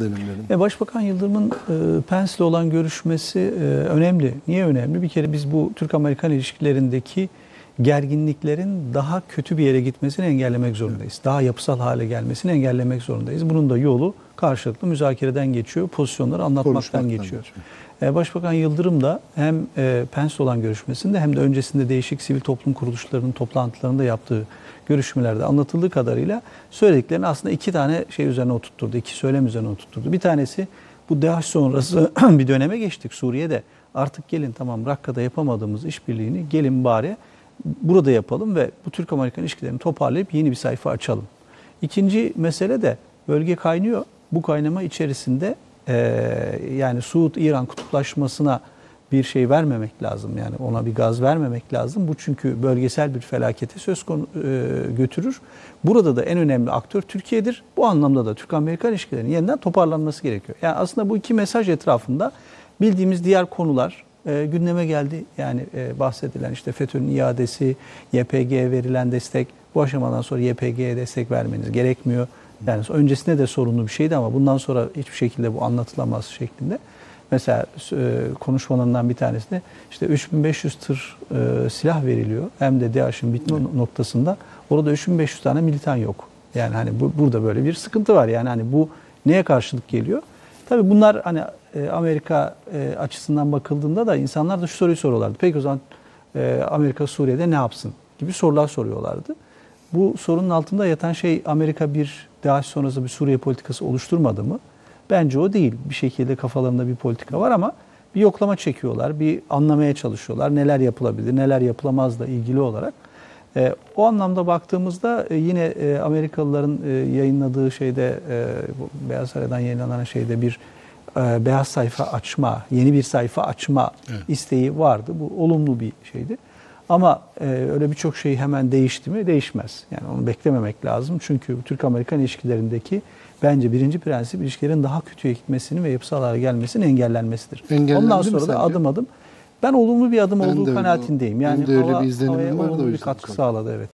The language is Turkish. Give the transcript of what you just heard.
edelim dedim. E, Başbakan Yıldırım'ın e, Pence'le olan görüşmesi e, önemli. Niye önemli? Bir kere biz bu Türk-Amerikan ilişkilerindeki gerginliklerin daha kötü bir yere gitmesini engellemek zorundayız. Daha yapısal hale gelmesini engellemek zorundayız. Bunun da yolu karşılıklı müzakereden geçiyor, pozisyonları anlatmaktan Konuşmaktan geçiyor. geçiyor. E, Başbakan Yıldırım da hem e, Pence'le olan görüşmesinde hem de öncesinde değişik sivil toplum kuruluşlarının toplantılarında yaptığı görüşmelerde anlatıldığı kadarıyla söylediklerini aslında iki tane şey üzerine oturtturdu. iki söylem üzerine oturtturdu. Bir tanesi bu DAEŞ sonrası bir döneme geçtik Suriye'de. Artık gelin tamam Rakka'da yapamadığımız işbirliğini gelin bari burada yapalım ve bu Türk-Amerikan ilişkilerini toparlayıp yeni bir sayfa açalım. İkinci mesele de bölge kaynıyor. Bu kaynama içerisinde eee, yani Suud-İran kutuplaşmasına bir şey vermemek lazım. Yani ona bir gaz vermemek lazım. Bu çünkü bölgesel bir felakete söz konu e, götürür. Burada da en önemli aktör Türkiye'dir. Bu anlamda da Türk-Amerikan ilişkilerinin yeniden toparlanması gerekiyor. Yani aslında bu iki mesaj etrafında bildiğimiz diğer konular e, gündeme geldi. Yani e, bahsedilen işte FETÖ'nün iadesi, YPG'ye verilen destek. Bu aşamadan sonra YPG'ye destek vermeniz gerekmiyor. Yani öncesinde de sorunlu bir şeydi ama bundan sonra hiçbir şekilde bu anlatılamaz şeklinde. Mesela e, konuşmalarından bir tanesi de işte 3500 tır e, silah veriliyor. Hem de DAEŞ'in bitme noktasında. Orada 3500 tane militan yok. Yani hani bu, burada böyle bir sıkıntı var. Yani hani bu neye karşılık geliyor? Tabii bunlar hani e, Amerika e, açısından bakıldığında da insanlar da şu soruyu soruyorlardı. Peki o zaman e, Amerika Suriye'de ne yapsın gibi sorular soruyorlardı. Bu sorunun altında yatan şey Amerika bir DAEŞ sonrası bir Suriye politikası oluşturmadı mı? Bence o değil. Bir şekilde kafalarında bir politika var ama bir yoklama çekiyorlar, bir anlamaya çalışıyorlar. Neler yapılabilir, neler yapılamazla ilgili olarak. E, o anlamda baktığımızda e, yine e, Amerikalıların e, yayınladığı şeyde, e, Beyaz Saray'dan yayınlanan şeyde bir e, beyaz sayfa açma, yeni bir sayfa açma isteği vardı. Bu olumlu bir şeydi. Ama e, öyle birçok şey hemen değişti mi? Değişmez. Yani onu beklememek lazım. Çünkü Türk-Amerikan ilişkilerindeki bence birinci prensip ilişkilerin daha kötüye gitmesini ve yapısal hale gelmesini engellenmesidir. Engellendi Ondan sonra da sence? adım adım ben olumlu bir adım Ben olduğu kanaatindeyim. Yani hava- havaya var da o olumlu bir katkı sağladı evet.